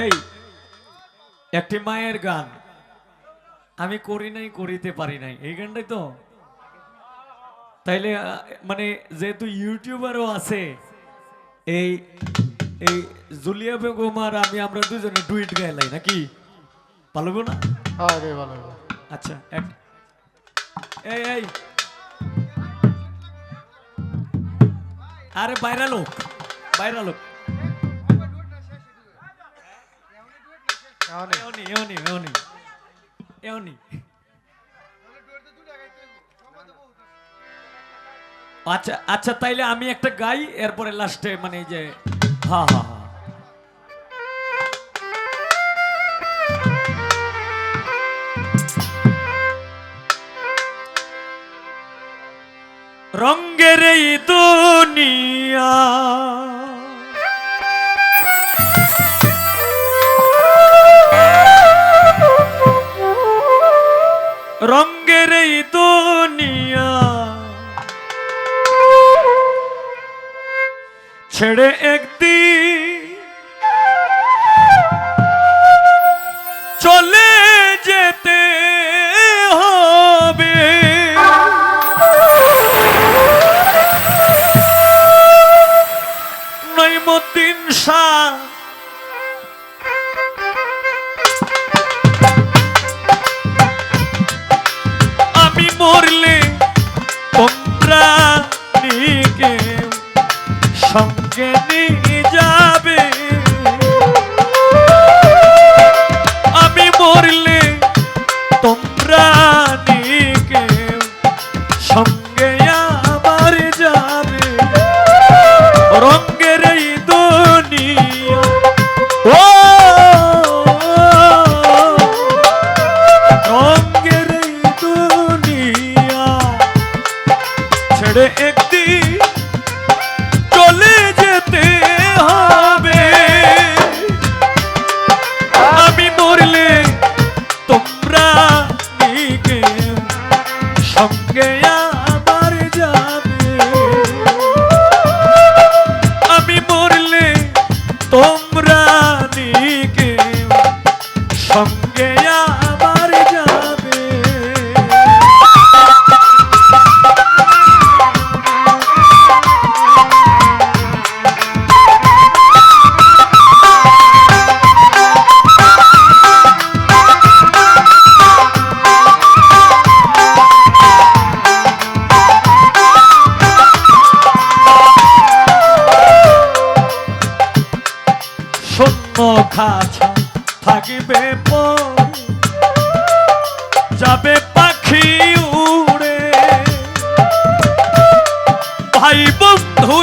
এই একটি মায়ের গান। আমি করি নাই করিতে পারি নাই। এই গানটাই তো। তাইলে মানে যেহেতু ইউটিউবারও আছে এই এই জুলিয়া বেগম আর আমি আমরা দুজনে ডুইট গাইলাই নাকি? পালবো না? হ্যাঁ। আচ্ছা এক এই এই। আরে বাইরা লোক বাইরা লোক। এওনি আচ্ছা আচ্ছা তাইলে আমি একটা গাই এরপরে লাস্টে মানে এই যে হা হ্যাঁ রঙ্গের এই দুনিয়া। ছেড়ে একদিন চলে যেতে হবে। নইমুদ্দিন শাহ সঙ্গে নিয়ে যাবে। Oh. যাবে পাখি উড়ে। ভাই বন্ধু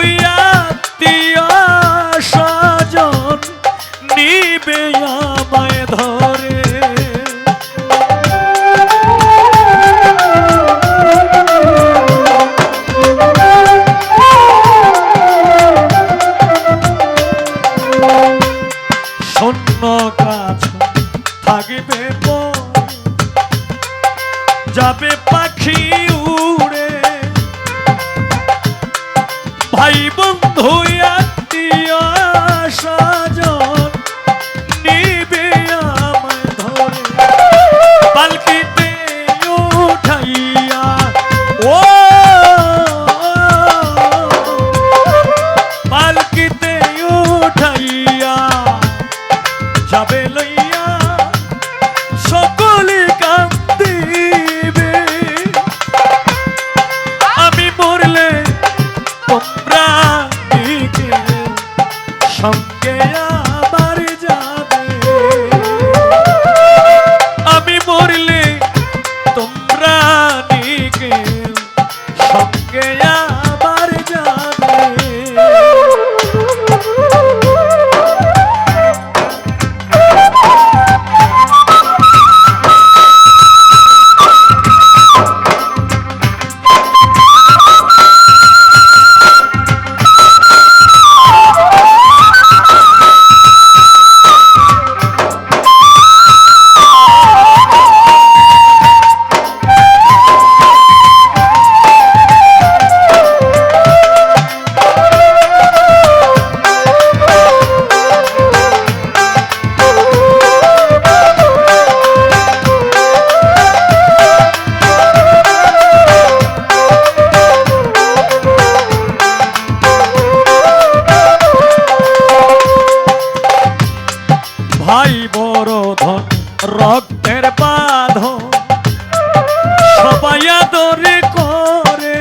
আদরে করে।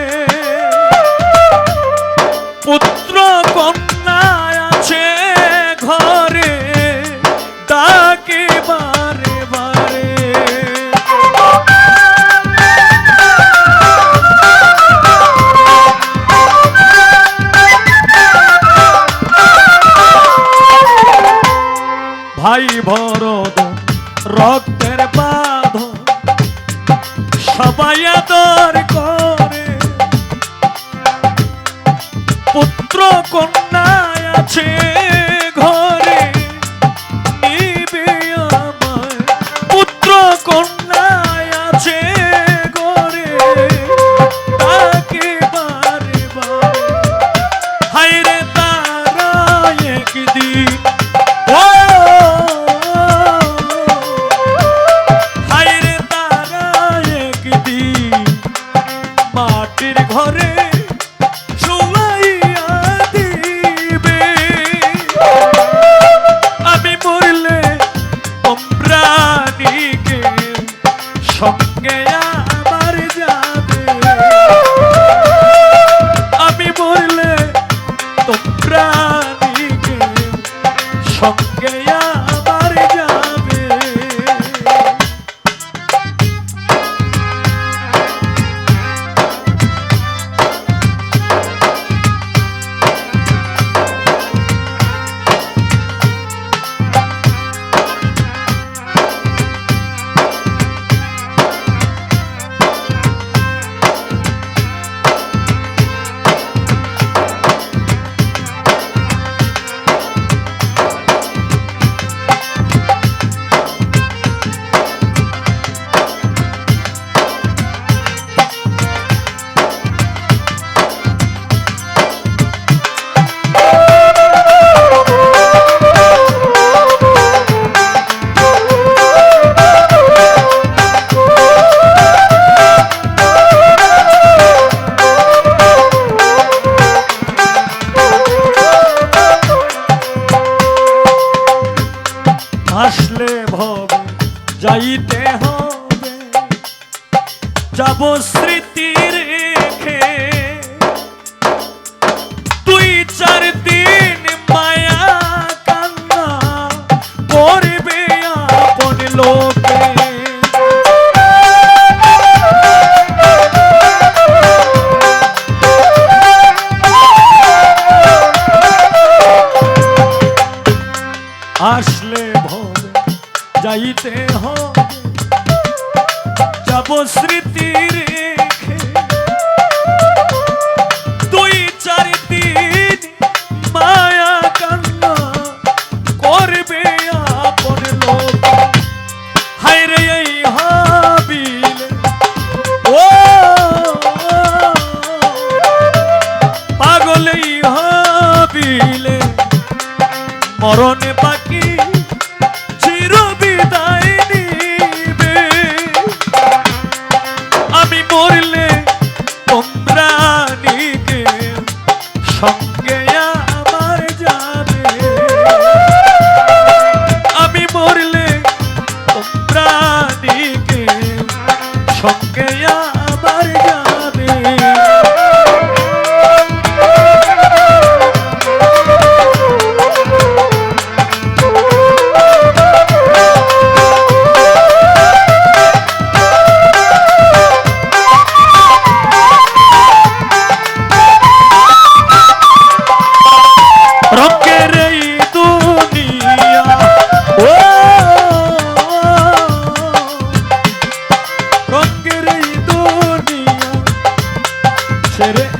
পুত্র কন্যা আছে ঘরে তাকে বারে বারে। ভাই ভরদ রক্ত যাব স্মৃতি রেখে। দুই, চারি দিন মায়া কান্না করবে আপন লোক। হাই রে এই হাবিলে। ও পাগলেই হাবিলে। মরণ রে